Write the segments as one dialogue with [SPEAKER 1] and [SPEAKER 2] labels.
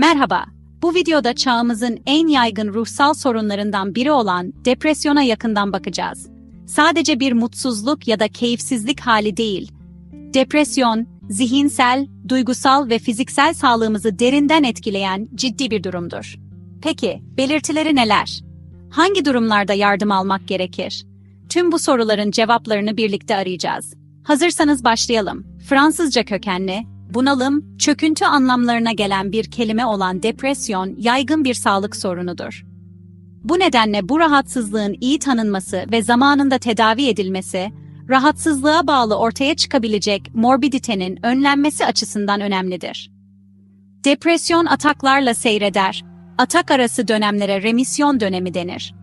[SPEAKER 1] Merhaba. Bu videoda çağımızın en yaygın ruhsal sorunlarından biri olan depresyona yakından bakacağız. Sadece bir mutsuzluk ya da keyifsizlik hali değil. Depresyon, zihinsel, duygusal ve fiziksel sağlığımızı derinden etkileyen ciddi bir durumdur. Peki, belirtileri neler? Hangi durumlarda yardım almak gerekir? Tüm bu soruların cevaplarını birlikte arayacağız. Hazırsanız başlayalım. Fransızca kökenli, bunalım, çöküntü anlamlarına gelen bir kelime olan depresyon yaygın bir sağlık sorunudur. Bu nedenle bu rahatsızlığın iyi tanınması ve zamanında tedavi edilmesi, rahatsızlığa bağlı ortaya çıkabilecek morbiditenin önlenmesi açısından önemlidir. Depresyon ataklarla seyreder, atak arası dönemlere remisyon dönemi denir.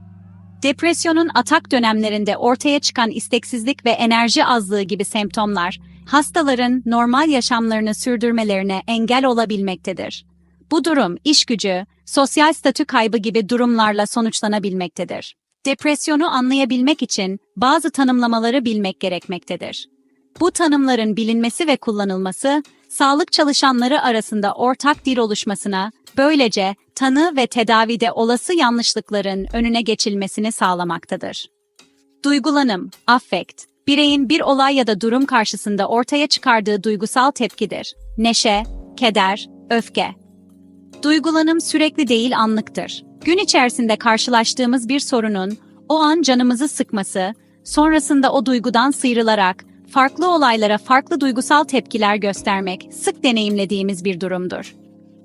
[SPEAKER 1] Depresyonun atak dönemlerinde ortaya çıkan isteksizlik ve enerji azlığı gibi semptomlar, hastaların normal yaşamlarını sürdürmelerine engel olabilmektedir. Bu durum iş gücü, sosyal statü kaybı gibi durumlarla sonuçlanabilmektedir. Depresyonu anlayabilmek için bazı tanımlamaları bilmek gerekmektedir. Bu tanımların bilinmesi ve kullanılması, sağlık çalışanları arasında ortak dil oluşmasına, böylece tanı ve tedavide olası yanlışlıkların önüne geçilmesini sağlamaktadır. Duygulanım, affect, bireyin bir olay ya da durum karşısında ortaya çıkardığı duygusal tepkidir. Neşe, keder, öfke. Duygulanım sürekli değil anlıktır. Gün içerisinde karşılaştığımız bir sorunun o an canımızı sıkması, sonrasında o duygudan sıyrılarak farklı olaylara farklı duygusal tepkiler göstermek sık deneyimlediğimiz bir durumdur.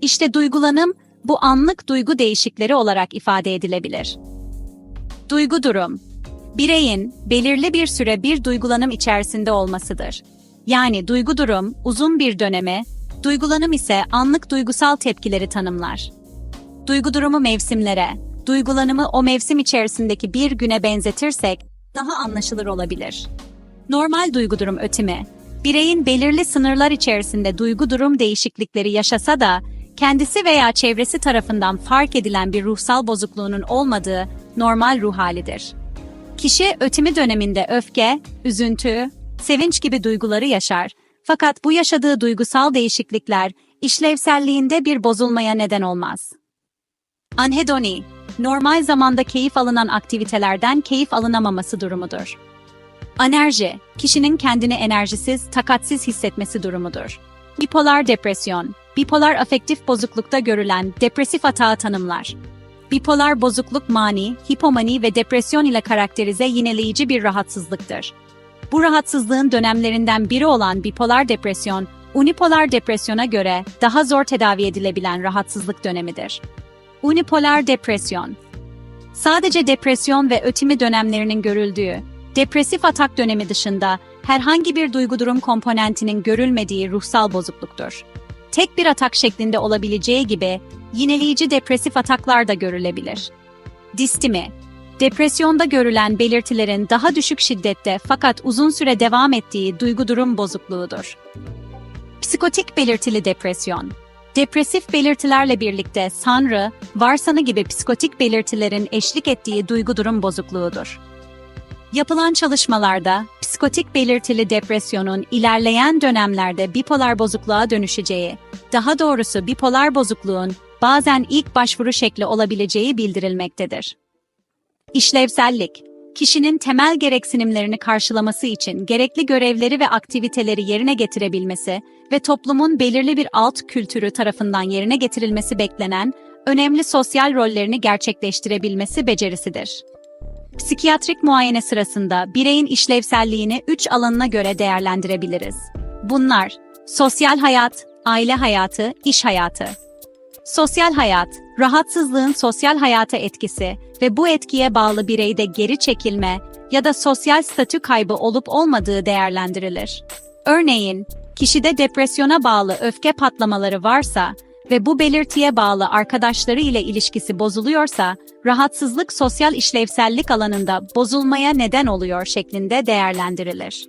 [SPEAKER 1] İşte duygulanım bu anlık duygu değişikleri olarak ifade edilebilir. Duygu durum Bireyin belirli bir süre bir duygulanım içerisinde olmasıdır. Yani duygu durum uzun bir dönemi, duygulanım ise anlık duygusal tepkileri tanımlar. Duygu durumu mevsimlere, duygulanımı o mevsim içerisindeki bir güne benzetirsek daha anlaşılır olabilir. Normal duygu durum ötimi, bireyin belirli sınırlar içerisinde duygu durum değişiklikleri yaşasa da kendisi veya çevresi tarafından fark edilen bir ruhsal bozukluğunun olmadığı normal ruh halidir. Kişi ötimi döneminde öfke, üzüntü, sevinç gibi duyguları yaşar. Fakat bu yaşadığı duygusal değişiklikler işlevselliğinde bir bozulmaya neden olmaz. Anhedoni, normal zamanda keyif alınan aktivitelerden keyif alınamaması durumudur. Anerji, kişinin kendini enerjisiz, takatsiz hissetmesi durumudur. Bipolar depresyon, bipolar afektif bozuklukta görülen depresif atağı tanımlar. Bipolar bozukluk mani, hipomani ve depresyon ile karakterize yineleyici bir rahatsızlıktır. Bu rahatsızlığın dönemlerinden biri olan bipolar depresyon, unipolar depresyona göre daha zor tedavi edilebilen rahatsızlık dönemidir. Unipolar depresyon Sadece depresyon ve ötimi dönemlerinin görüldüğü, depresif atak dönemi dışında herhangi bir duygu durum komponentinin görülmediği ruhsal bozukluktur. Tek bir atak şeklinde olabileceği gibi yineleyici depresif ataklar da görülebilir. Distimi Depresyonda görülen belirtilerin daha düşük şiddette fakat uzun süre devam ettiği duygu durum bozukluğudur. Psikotik belirtili depresyon Depresif belirtilerle birlikte sanrı, varsanı gibi psikotik belirtilerin eşlik ettiği duygu durum bozukluğudur. Yapılan çalışmalarda psikotik belirtili depresyonun ilerleyen dönemlerde bipolar bozukluğa dönüşeceği, daha doğrusu bipolar bozukluğun bazen ilk başvuru şekli olabileceği bildirilmektedir. İşlevsellik, kişinin temel gereksinimlerini karşılaması için gerekli görevleri ve aktiviteleri yerine getirebilmesi ve toplumun belirli bir alt kültürü tarafından yerine getirilmesi beklenen önemli sosyal rollerini gerçekleştirebilmesi becerisidir. Psikiyatrik muayene sırasında bireyin işlevselliğini üç alanına göre değerlendirebiliriz. Bunlar, sosyal hayat, aile hayatı, iş hayatı. Sosyal hayat, rahatsızlığın sosyal hayata etkisi ve bu etkiye bağlı bireyde geri çekilme ya da sosyal statü kaybı olup olmadığı değerlendirilir. Örneğin, kişide depresyona bağlı öfke patlamaları varsa ve bu belirtiye bağlı arkadaşları ile ilişkisi bozuluyorsa, rahatsızlık sosyal işlevsellik alanında bozulmaya neden oluyor şeklinde değerlendirilir.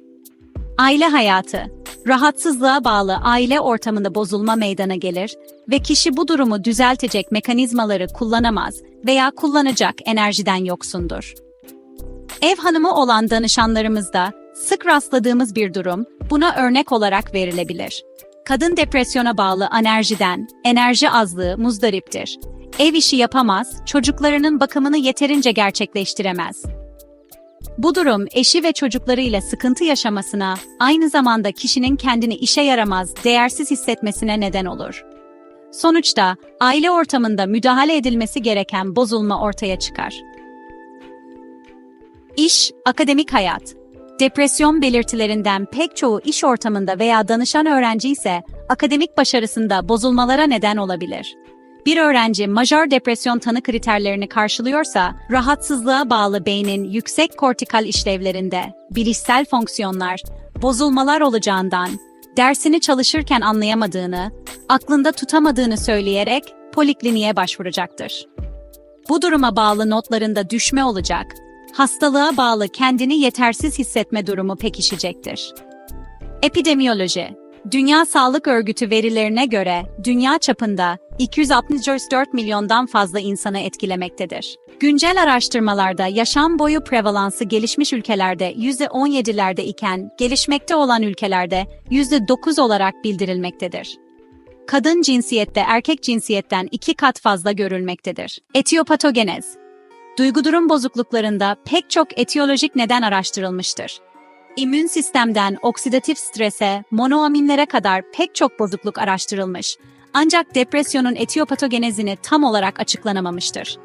[SPEAKER 1] Aile hayatı, rahatsızlığa bağlı aile ortamında bozulma meydana gelir ve kişi bu durumu düzeltecek mekanizmaları kullanamaz veya kullanacak enerjiden yoksundur. Ev hanımı olan danışanlarımızda sık rastladığımız bir durum buna örnek olarak verilebilir. Kadın depresyona bağlı anerjiden, enerji azlığı muzdariptir. Ev işi yapamaz, çocuklarının bakımını yeterince gerçekleştiremez. Bu durum eşi ve çocuklarıyla sıkıntı yaşamasına, aynı zamanda kişinin kendini işe yaramaz, değersiz hissetmesine neden olur. Sonuçta aile ortamında müdahale edilmesi gereken bozulma ortaya çıkar. İş, akademik hayat. Depresyon belirtilerinden pek çoğu iş ortamında veya danışan öğrenci ise akademik başarısında bozulmalara neden olabilir. Bir öğrenci majör depresyon tanı kriterlerini karşılıyorsa, rahatsızlığa bağlı beynin yüksek kortikal işlevlerinde, bilişsel fonksiyonlar, bozulmalar olacağından, dersini çalışırken anlayamadığını, aklında tutamadığını söyleyerek polikliniğe başvuracaktır. Bu duruma bağlı notlarında düşme olacak, hastalığa bağlı kendini yetersiz hissetme durumu pekişecektir. Epidemiyoloji Dünya Sağlık Örgütü verilerine göre dünya çapında 264 milyondan fazla insanı etkilemektedir. Güncel araştırmalarda yaşam boyu prevalansı gelişmiş ülkelerde %17'lerde iken gelişmekte olan ülkelerde %9 olarak bildirilmektedir. Kadın cinsiyette erkek cinsiyetten iki kat fazla görülmektedir. Etiyopatogenez Duygu durum bozukluklarında pek çok etiyolojik neden araştırılmıştır. İmmün sistemden oksidatif strese, monoaminlere kadar pek çok bozukluk araştırılmış. Ancak depresyonun etiyopatogenezini tam olarak açıklanamamıştır.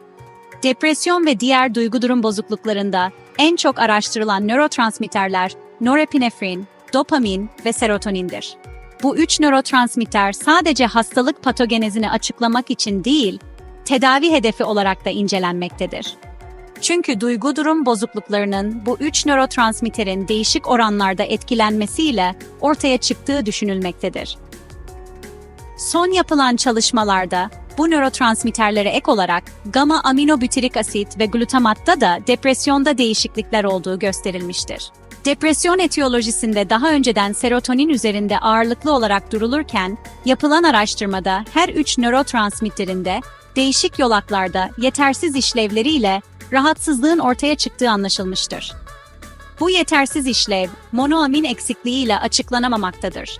[SPEAKER 1] Depresyon ve diğer duygu durum bozukluklarında en çok araştırılan nörotransmitterler norepinefrin, dopamin ve serotonindir. Bu üç nörotransmitter sadece hastalık patogenezini açıklamak için değil, tedavi hedefi olarak da incelenmektedir. Çünkü duygu durum bozukluklarının bu üç nörotransmitterin değişik oranlarda etkilenmesiyle ortaya çıktığı düşünülmektedir. Son yapılan çalışmalarda bu nörotransmitterlere ek olarak gamma aminobütirik asit ve glutamatta da depresyonda değişiklikler olduğu gösterilmiştir. Depresyon etiyolojisinde daha önceden serotonin üzerinde ağırlıklı olarak durulurken, yapılan araştırmada her üç nörotransmitterinde değişik yolaklarda yetersiz işlevleriyle rahatsızlığın ortaya çıktığı anlaşılmıştır. Bu yetersiz işlev, monoamin eksikliğiyle açıklanamamaktadır.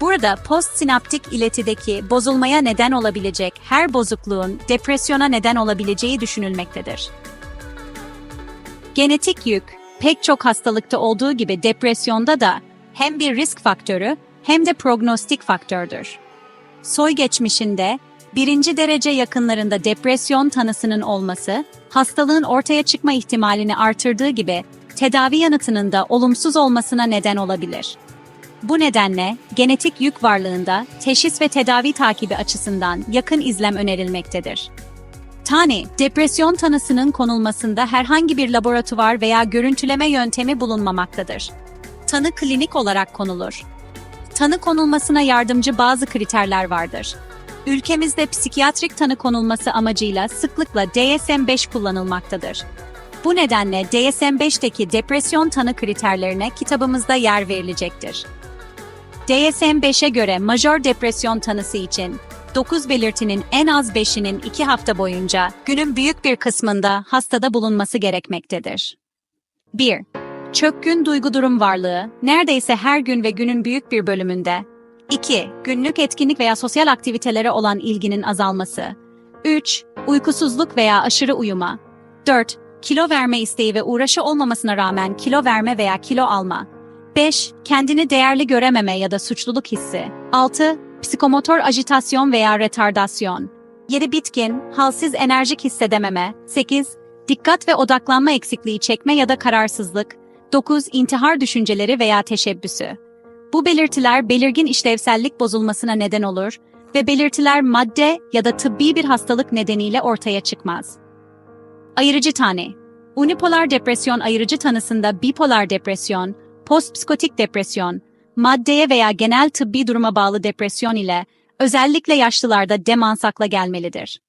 [SPEAKER 1] Burada postsinaptik iletideki bozulmaya neden olabilecek her bozukluğun depresyona neden olabileceği düşünülmektedir. Genetik yük, pek çok hastalıkta olduğu gibi depresyonda da hem bir risk faktörü hem de prognostik faktördür. Soy geçmişinde birinci derece yakınlarında depresyon tanısının olması, hastalığın ortaya çıkma ihtimalini artırdığı gibi tedavi yanıtının da olumsuz olmasına neden olabilir. Bu nedenle genetik yük varlığında teşhis ve tedavi takibi açısından yakın izlem önerilmektedir. Tane, depresyon tanısının konulmasında herhangi bir laboratuvar veya görüntüleme yöntemi bulunmamaktadır. Tanı klinik olarak konulur. Tanı konulmasına yardımcı bazı kriterler vardır. Ülkemizde psikiyatrik tanı konulması amacıyla sıklıkla DSM-5 kullanılmaktadır. Bu nedenle DSM-5'teki depresyon tanı kriterlerine kitabımızda yer verilecektir. DSM-5'e göre majör depresyon tanısı için 9 belirtinin en az 5'inin 2 hafta boyunca günün büyük bir kısmında hastada bulunması gerekmektedir. 1. Çökkün duygu durum varlığı, neredeyse her gün ve günün büyük bir bölümünde. 2. Günlük etkinlik veya sosyal aktivitelere olan ilginin azalması. 3. Uykusuzluk veya aşırı uyuma. 4. Kilo verme isteği ve uğraşı olmamasına rağmen kilo verme veya kilo alma. 5. Kendini değerli görememe ya da suçluluk hissi. 6. Psikomotor ajitasyon veya retardasyon. 7. Bitkin, halsiz enerjik hissedememe. 8. Dikkat ve odaklanma eksikliği çekme ya da kararsızlık. 9. İntihar düşünceleri veya teşebbüsü. Bu belirtiler belirgin işlevsellik bozulmasına neden olur ve belirtiler madde ya da tıbbi bir hastalık nedeniyle ortaya çıkmaz. Ayırıcı tane Unipolar depresyon ayırıcı tanısında bipolar depresyon, postpsikotik depresyon, maddeye veya genel tıbbi duruma bağlı depresyon ile özellikle yaşlılarda demans akla gelmelidir.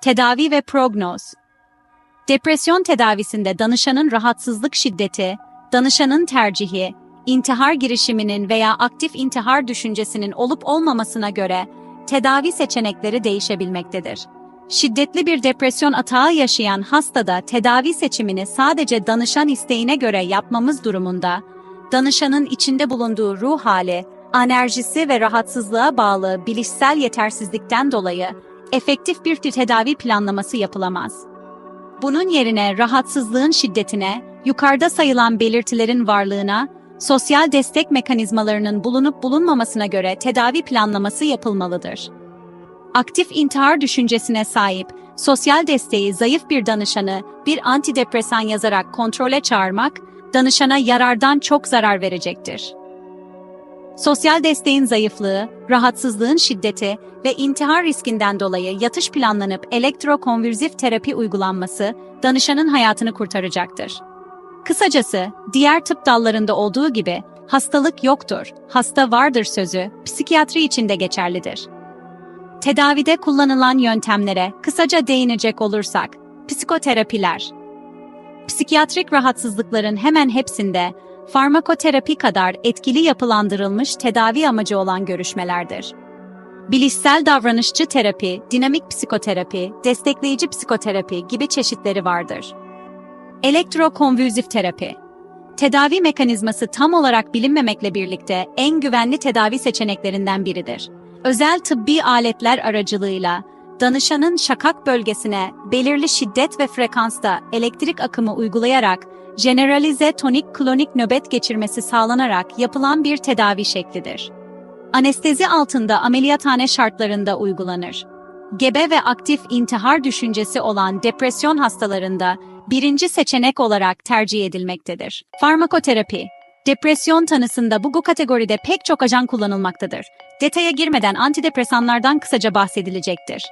[SPEAKER 1] Tedavi ve prognoz Depresyon tedavisinde danışanın rahatsızlık şiddeti, danışanın tercihi, intihar girişiminin veya aktif intihar düşüncesinin olup olmamasına göre tedavi seçenekleri değişebilmektedir. Şiddetli bir depresyon atağı yaşayan hastada tedavi seçimini sadece danışan isteğine göre yapmamız durumunda, danışanın içinde bulunduğu ruh hali, anerjisi ve rahatsızlığa bağlı bilişsel yetersizlikten dolayı efektif bir tedavi planlaması yapılamaz. Bunun yerine rahatsızlığın şiddetine, yukarıda sayılan belirtilerin varlığına, sosyal destek mekanizmalarının bulunup bulunmamasına göre tedavi planlaması yapılmalıdır. Aktif intihar düşüncesine sahip, sosyal desteği zayıf bir danışanı bir antidepresan yazarak kontrole çağırmak, danışana yarardan çok zarar verecektir. Sosyal desteğin zayıflığı, rahatsızlığın şiddeti ve intihar riskinden dolayı yatış planlanıp elektrokonvülsif terapi uygulanması danışanın hayatını kurtaracaktır. Kısacası, diğer tıp dallarında olduğu gibi hastalık yoktur, hasta vardır sözü psikiyatri için de geçerlidir. Tedavide kullanılan yöntemlere kısaca değinecek olursak, psikoterapiler. Psikiyatrik rahatsızlıkların hemen hepsinde farmakoterapi kadar etkili yapılandırılmış tedavi amacı olan görüşmelerdir. Bilişsel davranışçı terapi, dinamik psikoterapi, destekleyici psikoterapi gibi çeşitleri vardır. Elektrokonvülsif terapi Tedavi mekanizması tam olarak bilinmemekle birlikte en güvenli tedavi seçeneklerinden biridir. Özel tıbbi aletler aracılığıyla danışanın şakak bölgesine belirli şiddet ve frekansta elektrik akımı uygulayarak generalize tonik klonik nöbet geçirmesi sağlanarak yapılan bir tedavi şeklidir. Anestezi altında ameliyathane şartlarında uygulanır. Gebe ve aktif intihar düşüncesi olan depresyon hastalarında birinci seçenek olarak tercih edilmektedir. Farmakoterapi Depresyon tanısında bu kategoride pek çok ajan kullanılmaktadır. Detaya girmeden antidepresanlardan kısaca bahsedilecektir.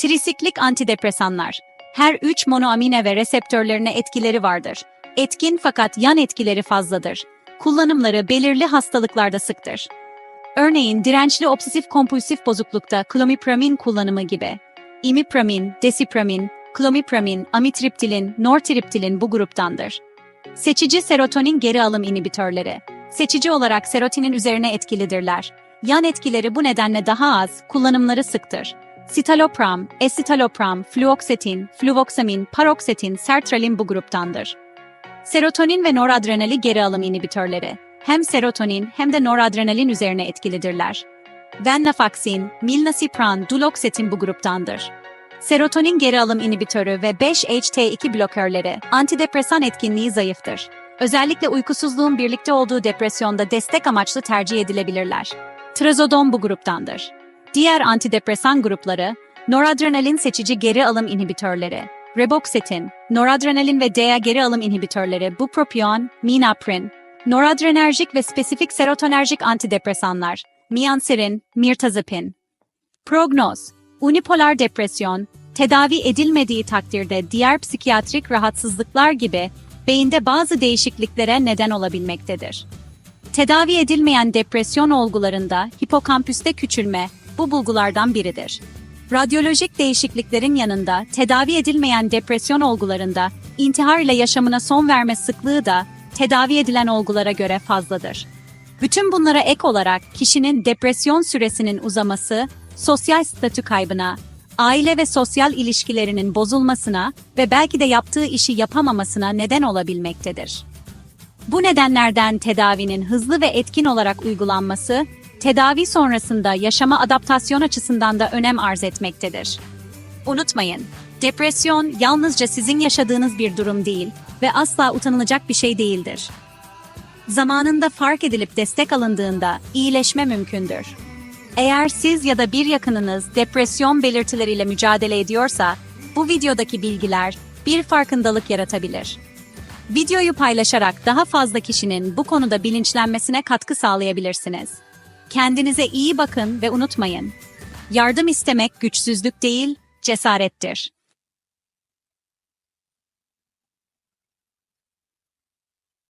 [SPEAKER 1] Trisiklik antidepresanlar. Her üç monoamine ve reseptörlerine etkileri vardır. Etkin fakat yan etkileri fazladır. Kullanımları belirli hastalıklarda sıktır. Örneğin dirençli obsesif kompulsif bozuklukta klomipramin kullanımı gibi. İmipramin, desipramin, klomipramin, amitriptilin, nortriptilin bu gruptandır. Seçici serotonin geri alım inhibitörleri. Seçici olarak serotinin üzerine etkilidirler. Yan etkileri bu nedenle daha az, kullanımları sıktır. Citalopram, escitalopram, fluoksetin, fluvoxamin, paroksetin, sertralin bu gruptandır. Serotonin ve noradrenali geri alım inhibitörleri. Hem serotonin hem de noradrenalin üzerine etkilidirler. Venlafaxin, milnacipran, duloxetin bu gruptandır. Serotonin geri alım inhibitörü ve 5-HT2 blokörleri antidepresan etkinliği zayıftır. Özellikle uykusuzluğun birlikte olduğu depresyonda destek amaçlı tercih edilebilirler. Trazodon bu gruptandır. Diğer antidepresan grupları, noradrenalin seçici geri alım inhibitörleri, reboxetin, noradrenalin ve DEA geri alım inhibitörleri bupropion, minaprin, noradrenerjik ve spesifik serotonerjik antidepresanlar, mianserin, mirtazapin. Prognoz, unipolar depresyon, tedavi edilmediği takdirde diğer psikiyatrik rahatsızlıklar gibi beyinde bazı değişikliklere neden olabilmektedir. Tedavi edilmeyen depresyon olgularında hipokampüste küçülme bu bulgulardan biridir. Radyolojik değişikliklerin yanında tedavi edilmeyen depresyon olgularında intihar ile yaşamına son verme sıklığı da tedavi edilen olgulara göre fazladır. Bütün bunlara ek olarak kişinin depresyon süresinin uzaması, sosyal statü kaybına, aile ve sosyal ilişkilerinin bozulmasına ve belki de yaptığı işi yapamamasına neden olabilmektedir. Bu nedenlerden tedavinin hızlı ve etkin olarak uygulanması, tedavi sonrasında yaşama adaptasyon açısından da önem arz etmektedir. Unutmayın, depresyon yalnızca sizin yaşadığınız bir durum değil ve asla utanılacak bir şey değildir. Zamanında fark edilip destek alındığında iyileşme mümkündür. Eğer siz ya da bir yakınınız depresyon belirtileriyle mücadele ediyorsa, bu videodaki bilgiler bir farkındalık yaratabilir. Videoyu paylaşarak daha fazla kişinin bu konuda bilinçlenmesine katkı sağlayabilirsiniz. Kendinize iyi bakın ve unutmayın. Yardım istemek güçsüzlük değil, cesarettir.